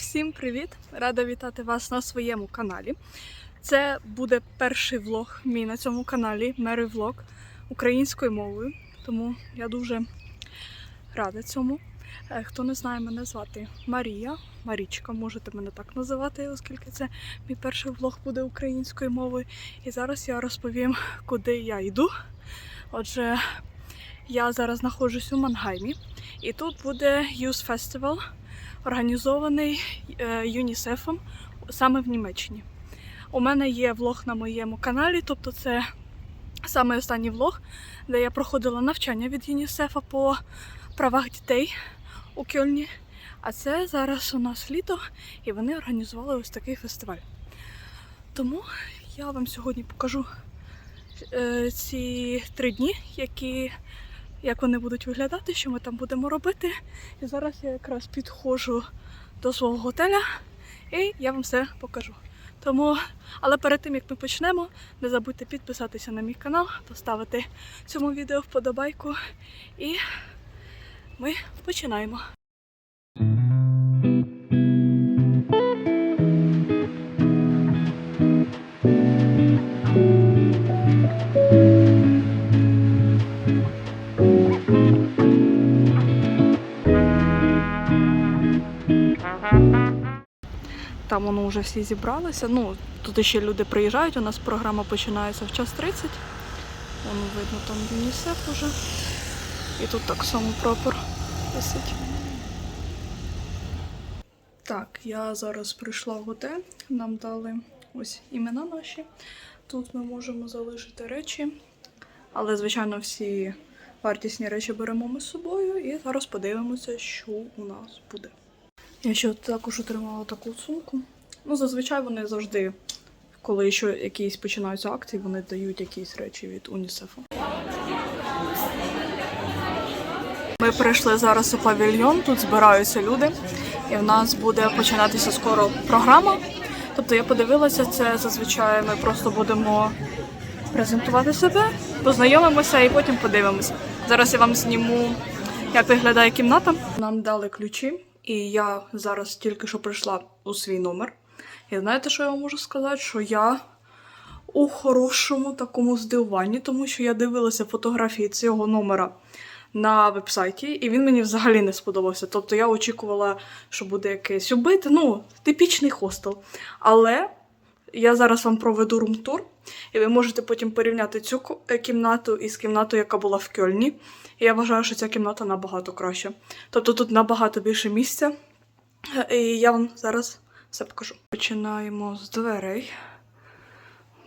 Всім привіт! Рада вітати вас на своєму каналі. Це буде перший влог мій на цьому каналі, Мери Влог українською мовою. Тому я дуже рада цьому. Е, Хто не знає, мене звати Марія, Марічка, можете мене так називати, оскільки це мій перший влог буде українською мовою. І зараз я розповім, куди я йду. Отже, я зараз знаходжусь у Мангаймі, і тут буде Youth Festival, організований е, ЮНІСЕФом саме в Німеччині. У мене є влог на моєму каналі, тобто це саме останній влог, де я проходила навчання від ЮНІСЕФа по правах дітей у Кьольні. А це зараз у нас літо, і вони організували ось такий фестиваль. Тому я вам сьогодні покажу е, ці три дні, які, як вони будуть виглядати, що ми там будемо робити. І зараз я якраз підходжу до свого готеля і я вам все покажу. Тому, але перед тим як ми почнемо, не забудьте підписатися на мій канал, поставити цьому відео вподобайку. І ми починаємо. Вже всі зібралися. Ну, тут ще люди приїжджають, у нас програма починається в час 30. Воно видно там ЮНІСЕФ уже. І тут так само прапор висить. Так, я зараз прийшла в готель. Нам дали ось імена наші. Тут ми можемо залишити речі. Але, звичайно, всі вартісні речі беремо ми з собою. І зараз подивимося, що у нас буде. Я ще також отримала таку сумку. Ну, зазвичай вони завжди, коли ще якісь починаються акції, вони дають якісь речі від УНІСЕФу. Ми прийшли зараз у павільйон, тут збираються люди, і в нас буде починатися скоро програма. Тобто я подивилася, це зазвичай ми просто будемо презентувати себе, познайомимося і потім подивимося. Зараз я вам зніму, як виглядає кімната. Нам дали ключі, і я зараз тільки що прийшла у свій номер. І знаєте, що я вам можу сказати? Що я у хорошому такому здивуванні, тому що я дивилася фотографії цього номера на вебсайті, і він мені взагалі не сподобався. Тобто я очікувала, що буде якесь убите, ну, типічний хостел. Але я зараз вам проведу румтур, і ви можете потім порівняти цю е, кімнату із кімнатою, яка була в Кьольні. І я вважаю, що ця кімната набагато краща. Тобто тут набагато більше місця. Е, І я вам зараз все покажу. Починаємо з дверей.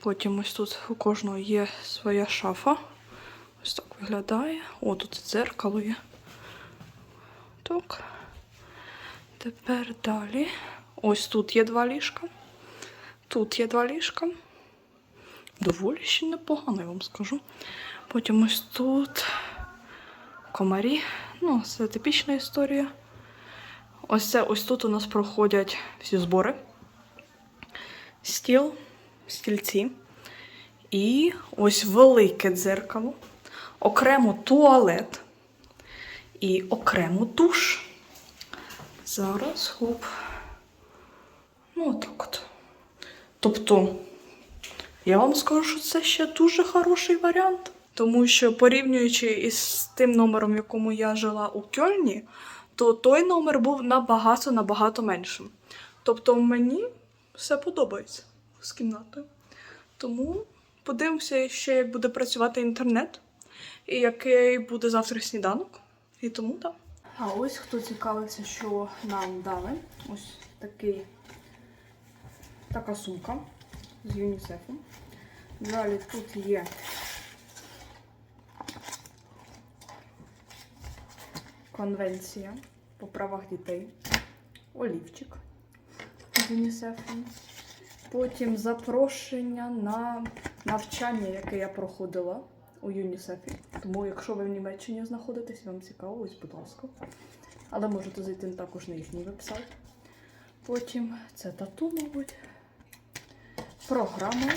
Потім ось тут у кожного є своя шафа. Ось так виглядає. О, тут дзеркало є. Так. Тепер далі. Ось тут є два ліжка. Тут є два ліжка. Доволі ще непогано, я вам скажу. Потім ось тут комарі. Ну, це типічна історія. Ось це ось тут у нас проходять всі збори. Стіл, стільці. І ось велике дзеркало, окремо туалет і окремо душ. Зараз хоп. Ну, отак от. Тобто, я вам скажу, що це ще дуже хороший варіант. Тому що порівнюючи із тим номером, в якому я жила у Кьольні, то той номер був набагато набагато меншим. Тобто мені все подобається з кімнатою. Тому подивимося ще, як буде працювати інтернет, і який буде завтра сніданок. І тому так. А ось хто цікавився, що нам дали. Ось такий, така сумка з ЮНІСЕФу. Далі тут є конвенція по правах дітей, олівчик з ЮНІСЕФом. Потім запрошення на навчання, яке я проходила у ЮНІСЕФі. Тому, якщо ви в Німеччині знаходитесь, вам цікаво, ось, будь ласка. Але можете зайти також на їхній вебсайт. Потім це тату, мабуть. Програму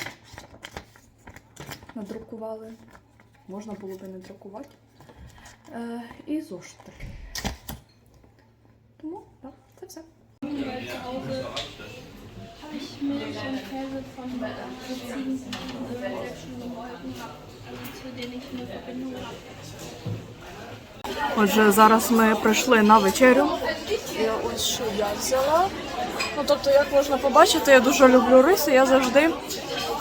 надрукували. Можна було би не друкувати. Е, і зошит такий. Тому, так, це все. weil zu Hause habe ich mir so Käse von Ziegen schon gemolken habe, zu denen ich eine Verbindung habe. Отже, зараз ми прийшли на вечерю. І ось що я взяла. Ну, тобто, як можна побачити, я дуже люблю рис, і я завжди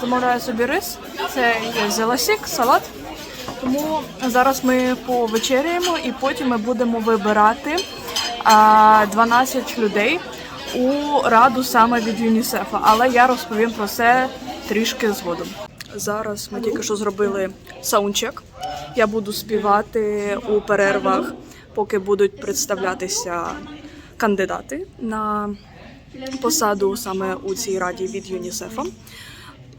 замовляю собі рис. Це я взяла сік, салат. Тому зараз ми повечеряємо і потім ми будемо вибирати 12 людей у раду саме від ЮНІСЕФа. Але я розповім про це трішки згодом. Зараз ми тільки що зробили саундчек. Я буду співати у перервах, поки будуть представлятися кандидати на посаду саме у цій раді від ЮНІСЕФа.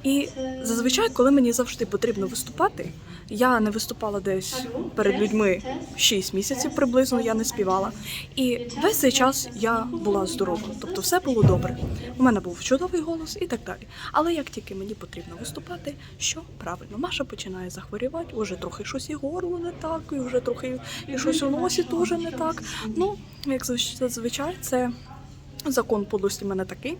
І зазвичай, коли мені завжди потрібно виступати, я не виступала десь перед людьми 6 місяців приблизно, я не співала. І весь цей час я була здорова, тобто все було добре. У мене був чудовий голос і так далі. Але як тільки мені потрібно виступати, що правильно, Маша починає захворювати, уже трохи щось і горло не так, і вже трохи і щось у носі теж не так. Ну, як зазвичай, це закон подлості мене такий.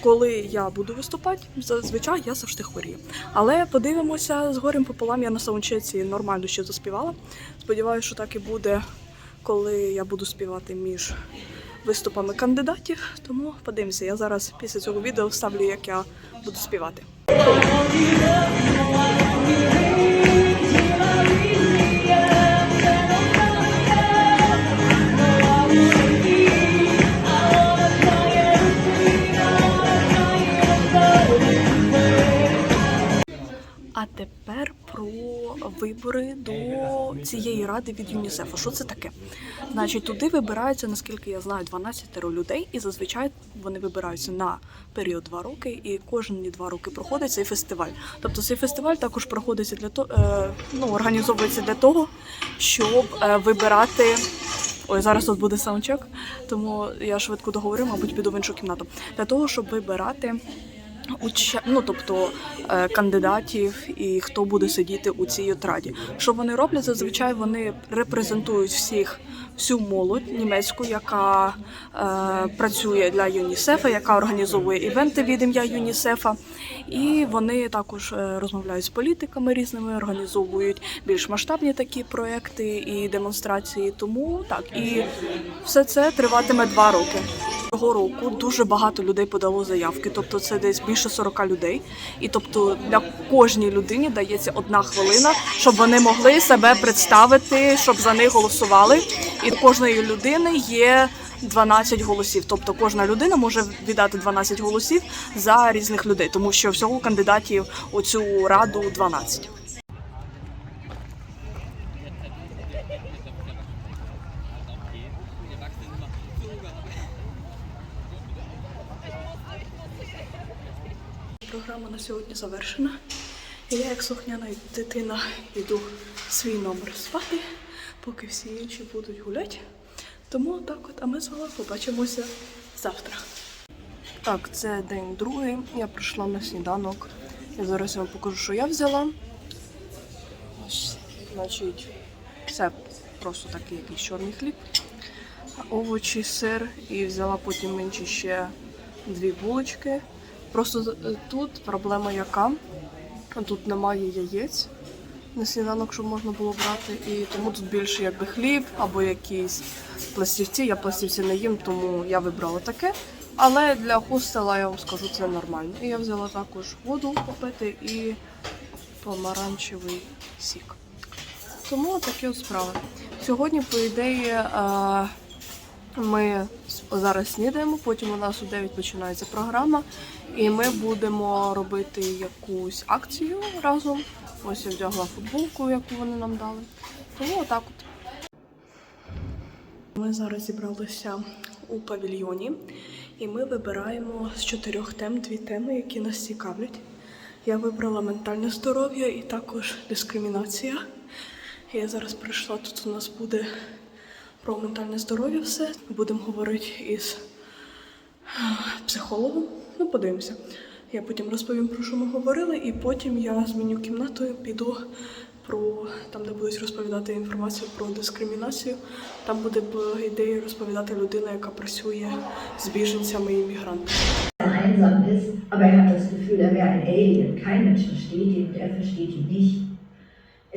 Коли я буду виступати, зазвичай я завжди хворію. Але подивимося з горем пополам. Я на саундчеці нормально ще заспівала. Сподіваюся, що так і буде, коли я буду співати між виступами кандидатів. Тому подивимося. Я зараз після цього відео вставлю, як я буду співати. Вибори до цієї ради від ЮНІСЕФу. Що це таке? Значить, туди вибираються, наскільки я знаю, 12 людей, і зазвичай вони вибираються на період 2 роки, і кожні 2 роки проходить цей фестиваль. Тобто цей фестиваль також проходиться для того, е, ну організовується для того, щоб е, вибирати. Ой, зараз тут буде саундчек, тому я швидко договорю, мабуть, піду в іншу кімнату. Для того, щоб вибирати уча... ну, тобто е, кандидатів і хто буде сидіти у цій отраді. Що вони роблять? Зазвичай вони репрезентують всіх всю молодь німецьку, яка е, працює для ЮНІСЕФа, яка організовує івенти від ім'я ЮНІСЕФа. І вони також е, розмовляють з політиками різними, організовують більш масштабні такі проекти і демонстрації. Тому так і все це триватиме два роки. Цього року дуже багато людей подало заявки, тобто це десь більше 40 людей. І тобто для кожній людині дається одна хвилина, щоб вони могли себе представити, щоб за них голосували. І кожної людини є 12 голосів. Тобто кожна людина може віддати 12 голосів за різних людей, тому що всього кандидатів у цю раду 12. Програма на сьогодні завершена. І я, як слухняна дитина, йду свій номер спати, поки всі інші будуть гуляти. Тому так от, а ми з вами побачимося завтра. Так, це день другий. Я прийшла на сніданок. І зараз я вам покажу, що я взяла. Значить, це просто такий якийсь чорний хліб, овочі, сир. І взяла потім інші ще дві булочки. Просто е, тут проблема яка? Тут немає яєць на сніданок, щоб можна було брати, і тому тут більше якби хліб або якісь пластівці. Я пластівці не їм, тому я вибрала таке. Але для хостела я вам скажу це нормально. І я взяла також воду попити і помаранчевий сік. Тому такі от справи. Сьогодні, по ідеї, е, ми зараз снідаємо, потім у нас у 9 починається програма, і ми будемо робити якусь акцію разом. Ось я вдягла футболку, яку вони нам дали. Тому отак от. Ми зараз зібралися у павільйоні, і ми вибираємо з чотирьох тем дві теми, які нас цікавлять. Я вибрала ментальне здоров'я і також дискримінація. Я зараз прийшла, тут у нас буде про ментальне здоров'я все. Будемо говорити із психологом. Ну, подивимося. Я потім розповім, про що ми говорили, і потім я зміню кімнату і піду про там, де будуть розповідати інформацію про дискримінацію. Там буде по ідеї розповідати людина, яка працює з біженцями і мігрантами. einsam ist, aber er hat das Gefühl, er wäre ein Alien. Kein Mensch versteht ihn er versteht ihn nicht.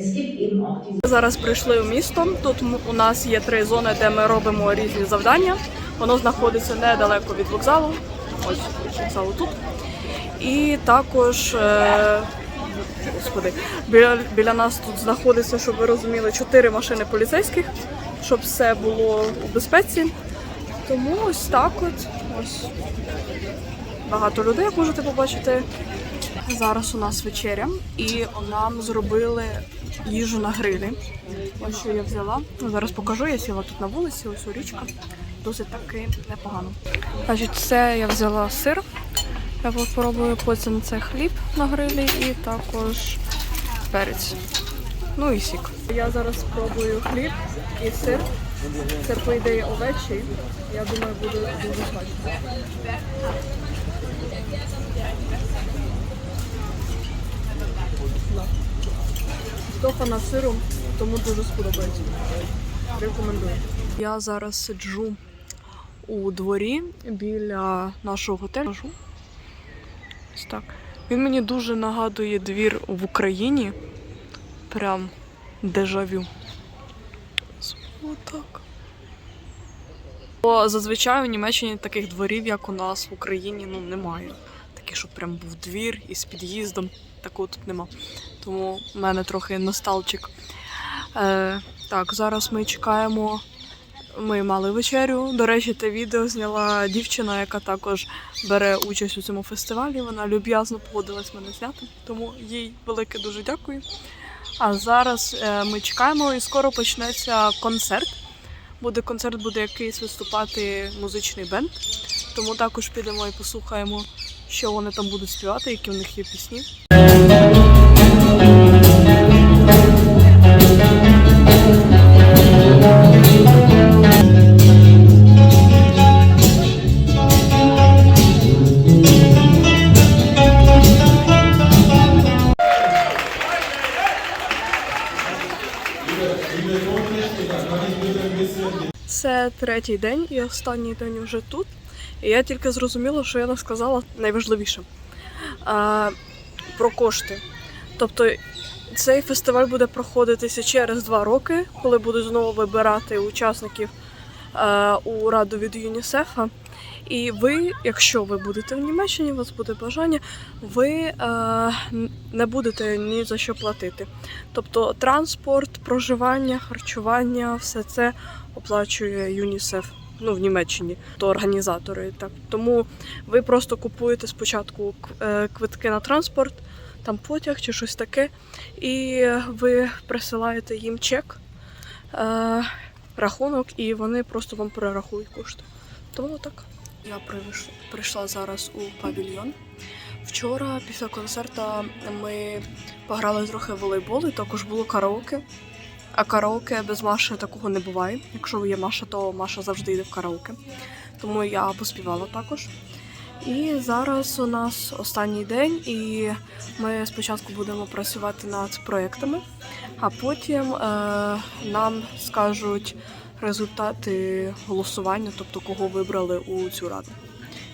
Es gibt eben auch diese Ми зараз прийшли у місто. Тут у нас є три зони, де ми робимо різні завдання. Воно знаходиться недалеко від вокзалу. Ось вокзалу. І також. Е- Господи, біля, біля нас тут знаходиться, щоб ви розуміли, чотири машини поліцейських, щоб все було у безпеці. Тому ось так от. Ось багато людей, як можете побачити. Зараз у нас вечеря, і нам зробили їжу на грилі. Ось що я взяла. Ну, зараз покажу, я сіла тут на вулиці, ось у річка. Досить таки непогано. Значить, це я взяла сир. Я попробую потім це хліб на грилі і також перець. Ну і сік. Я зараз спробую хліб і сир. Це по ідеї овечі. Я думаю, буде дуже смачно. Тофана сиром, тому дуже сподобається. Рекомендую. Я зараз сиджу у дворі біля нашого готелю. Так. Він мені дуже нагадує двір в Україні. Прям дежавю. Отак. Бо зазвичай у Німеччині таких дворів, як у нас в Україні, ну немає. Такий, щоб прям був двір із під'їздом. Такого тут нема. Тому в мене трохи носталчик. Е, так, зараз ми чекаємо. Ми мали вечерю. До речі, те відео зняла дівчина, яка також бере участь у цьому фестивалі. Вона люб'язно погодилась мене зняти, тому їй велике дуже дякую. А зараз е, ми чекаємо і скоро почнеться концерт. Буде концерт, буде якийсь виступати музичний бенд. Тому також підемо і послухаємо, що вони там будуть співати, які в них є пісні. Третій день і останній день вже тут. І я тільки зрозуміла, що я не сказала найважливіше а, про кошти. Тобто цей фестиваль буде проходитися через два роки, коли будуть знову вибирати учасників е, у раду від ЮНІСЕФа. І ви, якщо ви будете в Німеччині, у вас буде бажання, ви е, не будете ні за що платити. Тобто транспорт, проживання, харчування, все це оплачує ЮНІСЕФ. Ну, в Німеччині, то організатори. Так. Тому ви просто купуєте спочатку е, квитки на транспорт, там потяг чи щось таке, і ви присилаєте їм чек, е, рахунок, і вони просто вам перерахують кошти. Тому так. Я прийшла зараз у павільйон. Вчора після концерту ми пограли трохи в волейбол, і також було караоке. А караоке без Маші такого не буває. Якщо є Маша, то Маша завжди йде в караоке. Тому я поспівала також. І зараз у нас останній день, і ми спочатку будемо працювати над проєктами, а потім е, нам скажуть результати голосування, тобто кого вибрали у цю раду.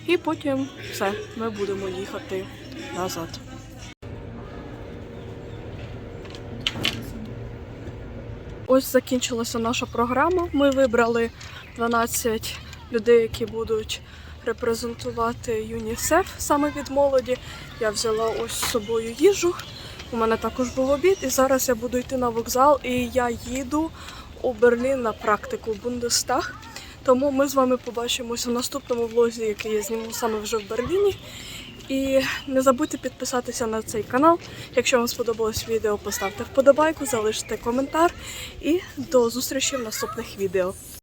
І потім все, ми будемо їхати назад. Ось закінчилася наша програма. Ми вибрали 12 людей, які будуть репрезентувати ЮНІСЕФ саме від молоді. Я взяла ось з собою їжу. У мене також був обід, і зараз я буду йти на вокзал, і я їду у Берлін на практику в Бундестаг. Тому ми з вами побачимося в наступному влозі, який я зніму саме вже в Берліні. І не забудьте підписатися на цей канал. Якщо вам сподобалось відео, поставте вподобайку, залиште коментар і до зустрічі в наступних відео.